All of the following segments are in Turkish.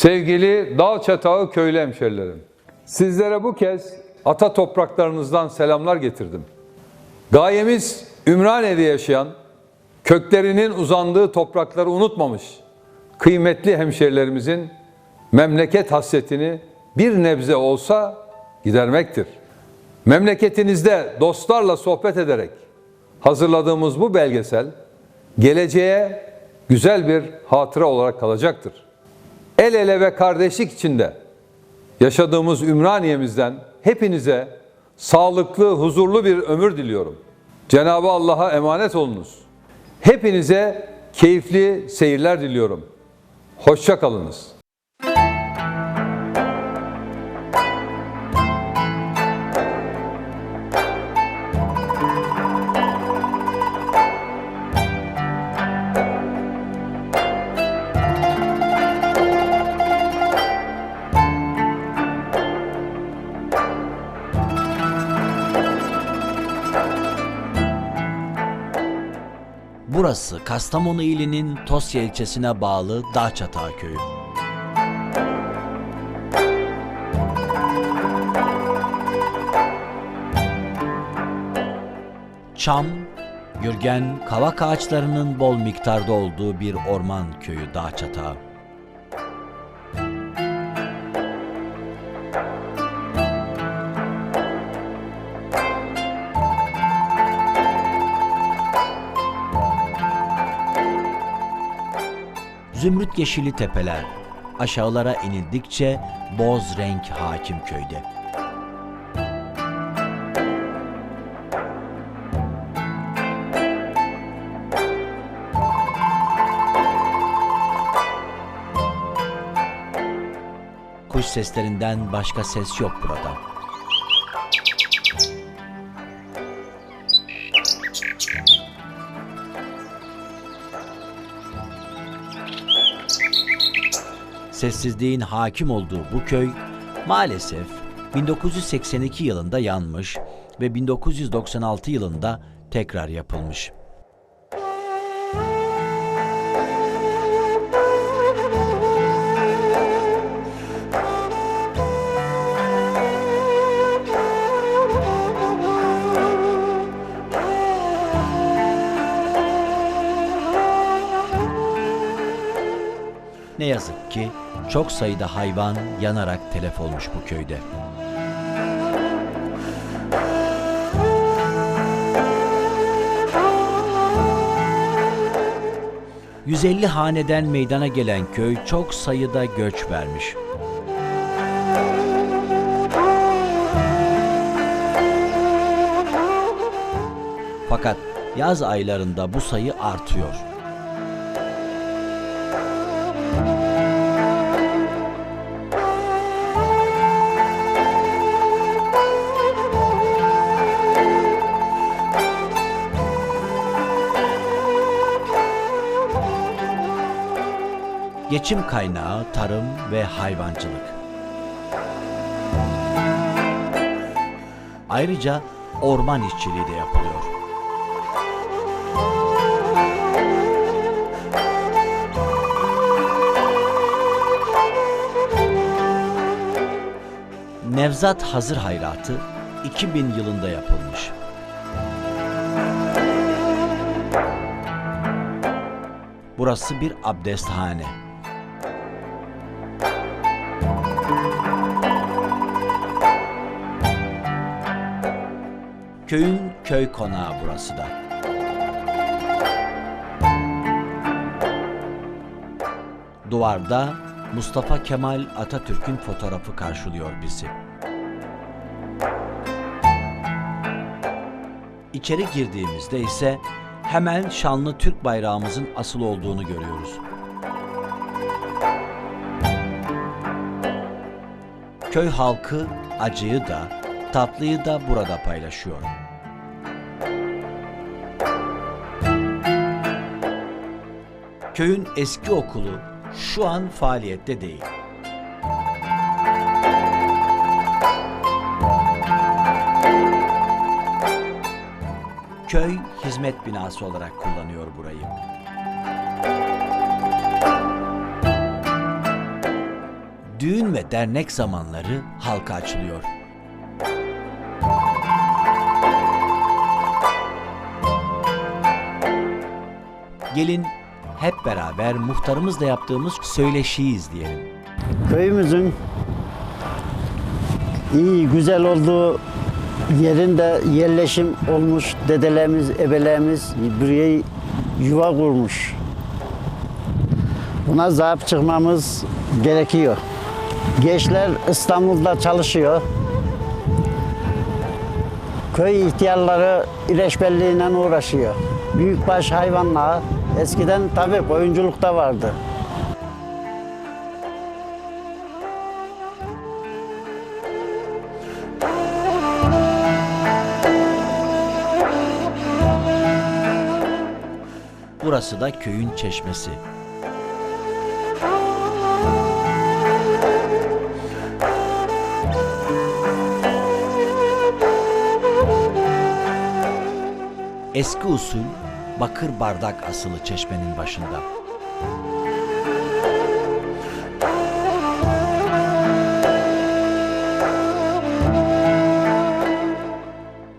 Sevgili Dağ Çatağı köylü hemşerilerim, sizlere bu kez ata topraklarınızdan selamlar getirdim. Gayemiz Ümraniye'de yaşayan, köklerinin uzandığı toprakları unutmamış kıymetli hemşerilerimizin memleket hasretini bir nebze olsa gidermektir. Memleketinizde dostlarla sohbet ederek hazırladığımız bu belgesel geleceğe güzel bir hatıra olarak kalacaktır. El ele ve kardeşlik içinde yaşadığımız Ümraniye'mizden hepinize sağlıklı, huzurlu bir ömür diliyorum. Cenabı Allah'a emanet olunuz. Hepinize keyifli seyirler diliyorum. Hoşça kalınız. Burası Kastamonu ilinin Tosya ilçesine bağlı Dağçatağı köyü. Çam, gürgen, kavak ağaçlarının bol miktarda olduğu bir orman köyü Dağçatağı. Zümrüt yeşili tepeler, aşağılara inildikçe boz renk hakim köyde. Kuş seslerinden başka ses yok burada. Sessizliğin hakim olduğu bu köy maalesef 1982 yılında yanmış ve 1996 yılında tekrar yapılmış. Ne yazık ki çok sayıda hayvan yanarak telef olmuş bu köyde. ...150 haneden meydana gelen köy çok sayıda göç vermiş. Fakat yaz aylarında bu sayı artıyor. Geçim kaynağı tarım ve hayvancılık. Ayrıca orman işçiliği de yapılıyor. Nevzat Hazır Hayratı 2000 yılında yapılmış. Burası bir abdesthane. Köyün köy konağı burası da. Duvarda Mustafa Kemal Atatürk'ün fotoğrafı karşılıyor bizi. İçeri girdiğimizde ise hemen şanlı Türk bayrağımızın asıl olduğunu görüyoruz. Köy halkı acıyı da tatlıyı da burada paylaşıyor. Köyün eski okulu şu an faaliyette değil. Köy hizmet binası olarak kullanıyor burayı. düğün ve dernek zamanları halka açılıyor. Gelin hep beraber muhtarımızla yaptığımız söyleşiyi izleyelim. Köyümüzün iyi, güzel olduğu yerinde yerleşim olmuş dedelerimiz, ebelerimiz buraya yuva kurmuş. Buna sahip çıkmamız gerekiyor. Gençler İstanbul'da çalışıyor. Köy ihtiyarları ileşbelliğiyle uğraşıyor. Büyükbaş hayvanla eskiden tabii koyunculuk da vardı. Burası da köyün çeşmesi. Eski usul bakır bardak asılı çeşmenin başında.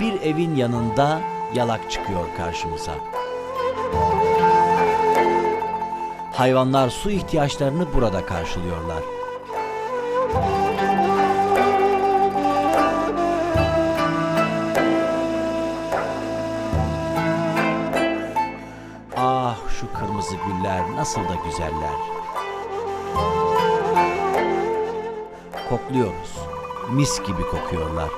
Bir evin yanında yalak çıkıyor karşımıza. Hayvanlar su ihtiyaçlarını burada karşılıyorlar. Kırmızı güller nasıl da güzeller. Kokluyoruz. Mis gibi kokuyorlar.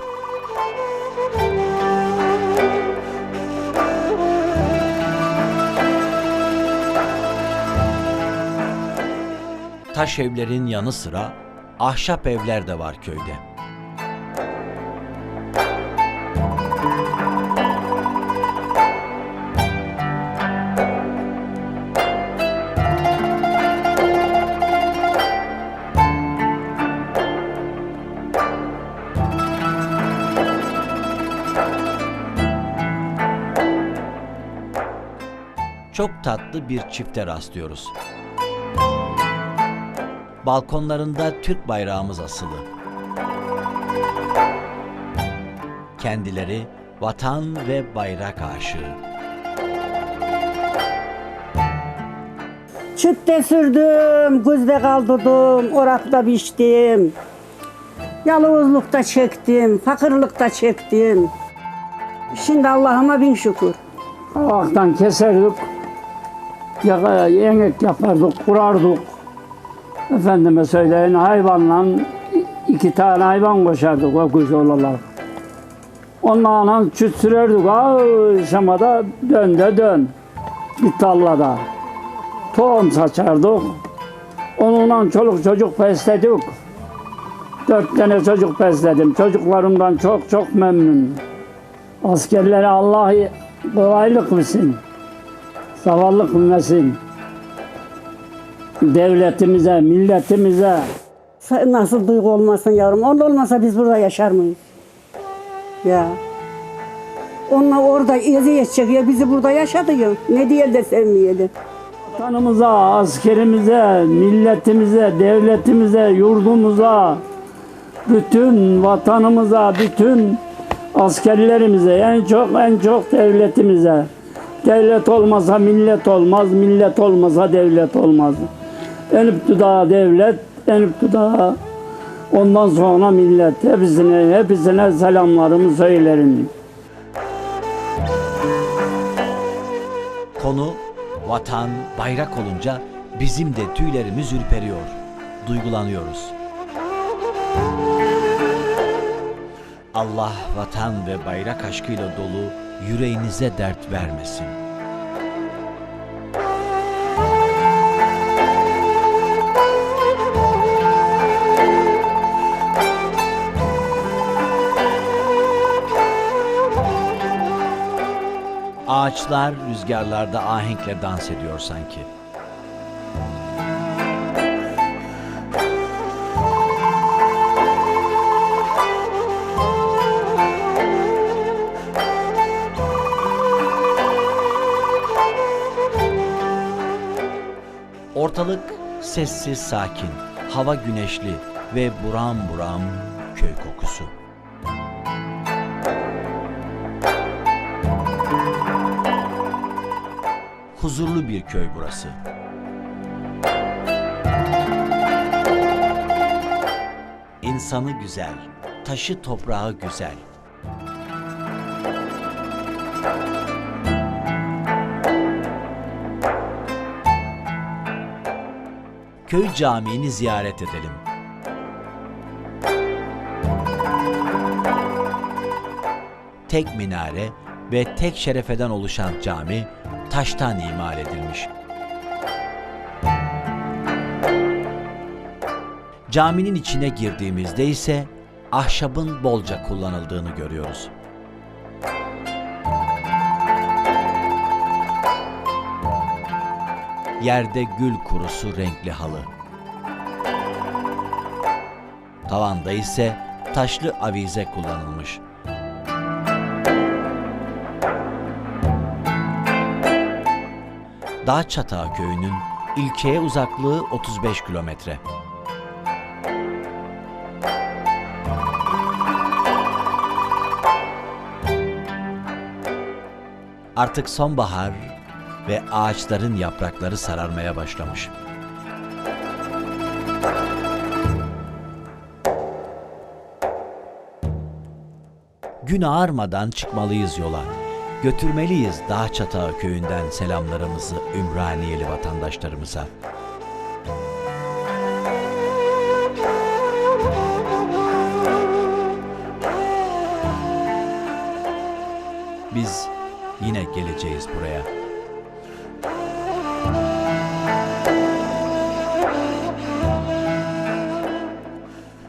Taş evlerin yanı sıra ahşap evler de var köyde. Tatlı bir çifte rastlıyoruz. Balkonlarında Türk bayrağımız asılı. Kendileri vatan ve bayrak aşığı. Çütte sürdüm, güzde kaldırdım, orakta biçtim. Yalnızlıkta çektim, fakirlikte çektim. Şimdi Allah'ıma bin şükür. Kavaktan keserdik. Yaka, yemek yapardık, kurardık. Efendime söyleyin hayvanla iki tane hayvan koşardık o kuş olarak. Onlarla çüt sürerdik. Akşama da dön de dön. Bir tallada. Tohum saçardık. Onunla çoluk çocuk besledik. Dört tane çocuk besledim. Çocuklarımdan çok çok memnunum. Askerlere Allah kolaylık versin. Zavallık vermesin. Devletimize, milletimize. Nasıl duygu olmasın yavrum? Onun olmasa biz burada yaşar mıyız? Ya. Onlar orada eziyet çekiyor, bizi burada yaşadı ya. Ne diye de sevmeyelim. Vatanımıza, askerimize, milletimize, devletimize, yurdumuza, bütün vatanımıza, bütün askerlerimize, en çok en çok devletimize. Devlet olmasa millet olmaz, millet olmasa devlet olmaz. En üptüda devlet, en üptüda ondan sonra millet. Hepsine, hepsine selamlarımı söylerim. Konu vatan, bayrak olunca bizim de tüylerimiz ürperiyor. Duygulanıyoruz. Allah vatan ve bayrak aşkıyla dolu yüreğinize dert vermesin. Ağaçlar rüzgarlarda ahenkle dans ediyor sanki. Ortalık sessiz sakin, hava güneşli ve buram buram köy kokusu. Huzurlu bir köy burası. İnsanı güzel, taşı toprağı güzel. Köy camiini ziyaret edelim. Tek minare ve tek şerefeden oluşan cami taştan imal edilmiş. Caminin içine girdiğimizde ise ahşabın bolca kullanıldığını görüyoruz. Yerde gül kurusu renkli halı. Tavanda ise taşlı avize kullanılmış. Dağ Çatağı köyünün ilçeye uzaklığı 35 kilometre. Artık sonbahar ve ağaçların yaprakları sararmaya başlamış. Gün ağarmadan çıkmalıyız yola. Götürmeliyiz Dağ Çatağı köyünden selamlarımızı Ümraniyeli vatandaşlarımıza. Biz yine geleceğiz buraya.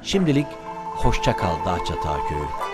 Şimdilik hoşça kal Dağ köyü.